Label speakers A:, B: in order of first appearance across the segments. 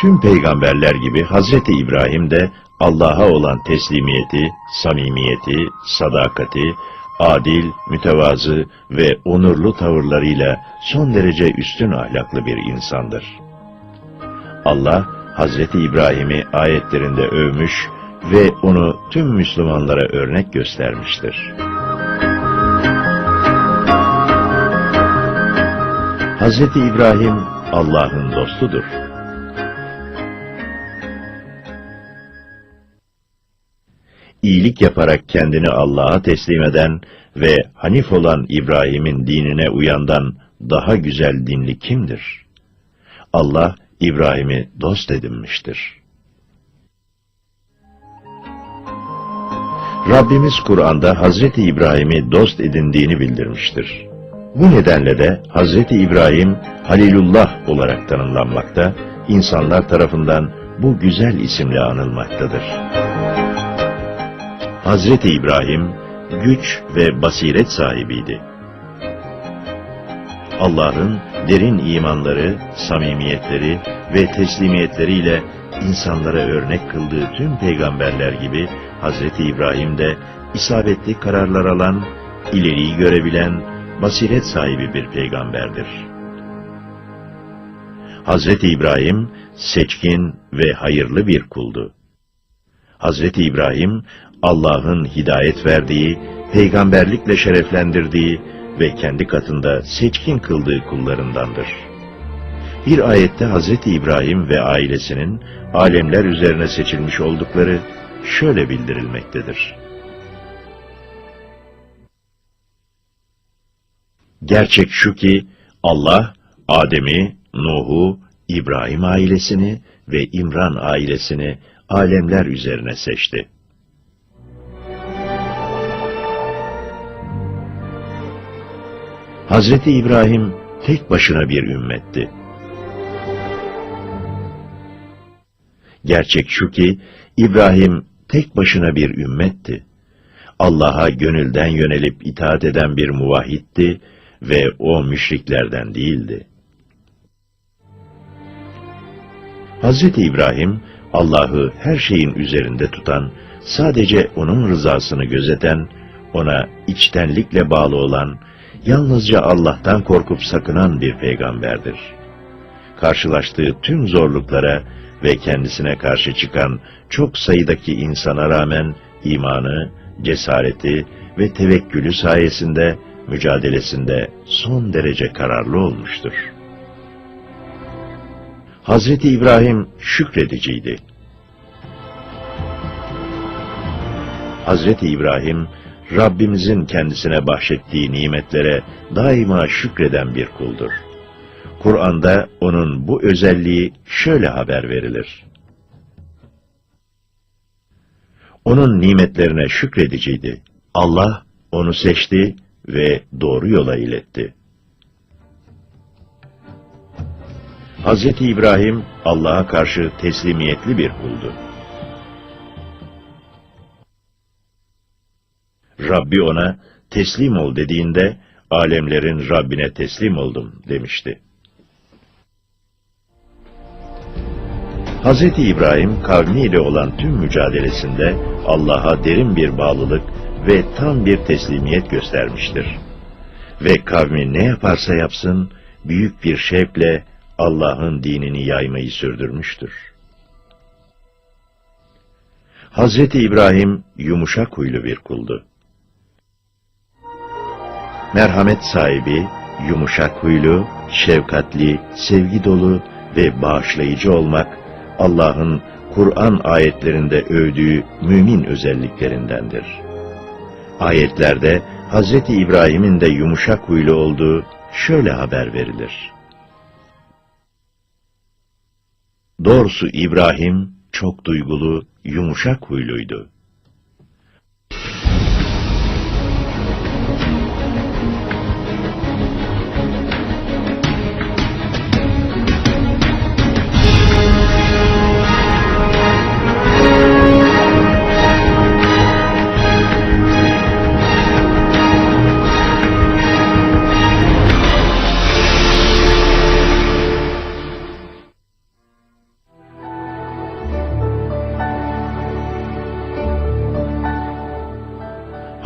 A: Tüm peygamberler gibi Hazreti İbrahim de Allah'a olan teslimiyeti, samimiyeti, sadakati, adil, mütevazı ve onurlu tavırlarıyla son derece üstün ahlaklı bir insandır. Allah, Hazreti İbrahim'i ayetlerinde övmüş ve onu tüm Müslümanlara örnek göstermiştir. Hazreti İbrahim Allah'ın dostudur. İyilik yaparak kendini Allah'a teslim eden ve Hanif olan İbrahim'in dinine uyandan daha güzel dinli kimdir? Allah İbrahim'i dost edinmiştir. Rabbimiz Kur'an'da Hazreti İbrahim'i dost edindiğini bildirmiştir. Bu nedenle de Hazreti İbrahim Halilullah olarak tanımlanmakta, insanlar tarafından bu güzel isimle anılmaktadır. Hazreti İbrahim güç ve basiret sahibiydi. Allah'ın derin imanları, samimiyetleri ve teslimiyetleriyle insanlara örnek kıldığı tüm peygamberler gibi Hazreti İbrahim de isabetli kararlar alan, ileriyi görebilen, basiret sahibi bir peygamberdir. Hazreti İbrahim seçkin ve hayırlı bir kuldu. Hazreti İbrahim Allah'ın hidayet verdiği, peygamberlikle şereflendirdiği ve kendi katında seçkin kıldığı kullarındandır. Bir ayette Hazreti İbrahim ve ailesinin alemler üzerine seçilmiş oldukları şöyle bildirilmektedir. Gerçek şu ki Allah Adem'i, Nuh'u, İbrahim ailesini ve İmran ailesini alemler üzerine seçti. Hazreti İbrahim tek başına bir ümmetti. Gerçek şu ki İbrahim tek başına bir ümmetti. Allah'a gönülden yönelip itaat eden bir muvahhitti ve o müşriklerden değildi. Hazreti İbrahim, Allah'ı her şeyin üzerinde tutan, sadece O'nun rızasını gözeten, O'na içtenlikle bağlı olan, yalnızca Allah'tan korkup sakınan bir peygamberdir. Karşılaştığı tüm zorluklara ve kendisine karşı çıkan çok sayıdaki insana rağmen imanı, cesareti ve tevekkülü sayesinde mücadelesinde son derece kararlı olmuştur. Hazreti İbrahim şükrediciydi. Hazreti İbrahim, Rabbimizin kendisine bahşettiği nimetlere daima şükreden bir kuldur. Kur'an'da onun bu özelliği şöyle haber verilir. Onun nimetlerine şükrediciydi. Allah onu seçti ve doğru yola iletti. Hazreti İbrahim Allah'a karşı teslimiyetli bir kuldu. Rabbi ona teslim ol dediğinde alemlerin Rabbine teslim oldum demişti. Hazreti İbrahim kavmiyle olan tüm mücadelesinde Allah'a derin bir bağlılık ve tam bir teslimiyet göstermiştir. Ve kavmi ne yaparsa yapsın, büyük bir şevkle Allah'ın dinini yaymayı sürdürmüştür. Hazreti İbrahim yumuşak huylu bir kuldu. Merhamet sahibi, yumuşak huylu, şefkatli, sevgi dolu ve bağışlayıcı olmak, Allah'ın Kur'an ayetlerinde övdüğü mümin özelliklerindendir. Ayetlerde Hz. İbrahim'in de yumuşak huylu olduğu şöyle haber verilir. Doğrusu İbrahim çok duygulu, yumuşak huyluydu.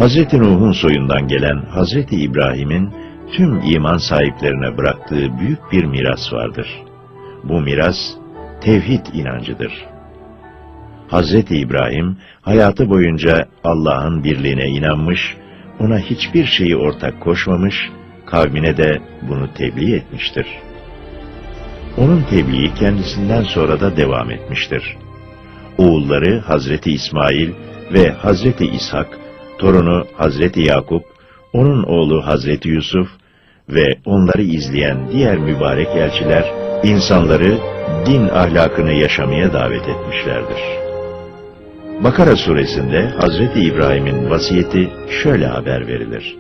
A: Hazreti Nuh'un soyundan gelen Hazreti İbrahim'in tüm iman sahiplerine bıraktığı büyük bir miras vardır. Bu miras tevhid inancıdır. Hazreti İbrahim hayatı boyunca Allah'ın birliğine inanmış, ona hiçbir şeyi ortak koşmamış, kavmine de bunu tebliğ etmiştir. Onun tebliği kendisinden sonra da devam etmiştir. Oğulları Hazreti İsmail ve Hazreti İshak, torunu Hazreti Yakup, onun oğlu Hazreti Yusuf ve onları izleyen diğer mübarek elçiler, insanları din ahlakını yaşamaya davet etmişlerdir. Bakara suresinde Hazreti İbrahim'in vasiyeti şöyle haber verilir.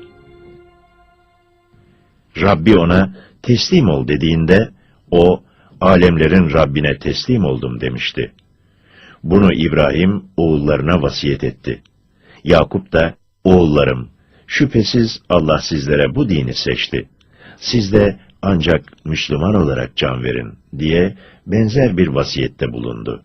A: Rabbi ona teslim ol dediğinde o alemlerin Rabbine teslim oldum demişti. Bunu İbrahim oğullarına vasiyet etti. Yakup da oğullarım şüphesiz Allah sizlere bu dini seçti. Siz de ancak Müslüman olarak can verin diye benzer bir vasiyette bulundu.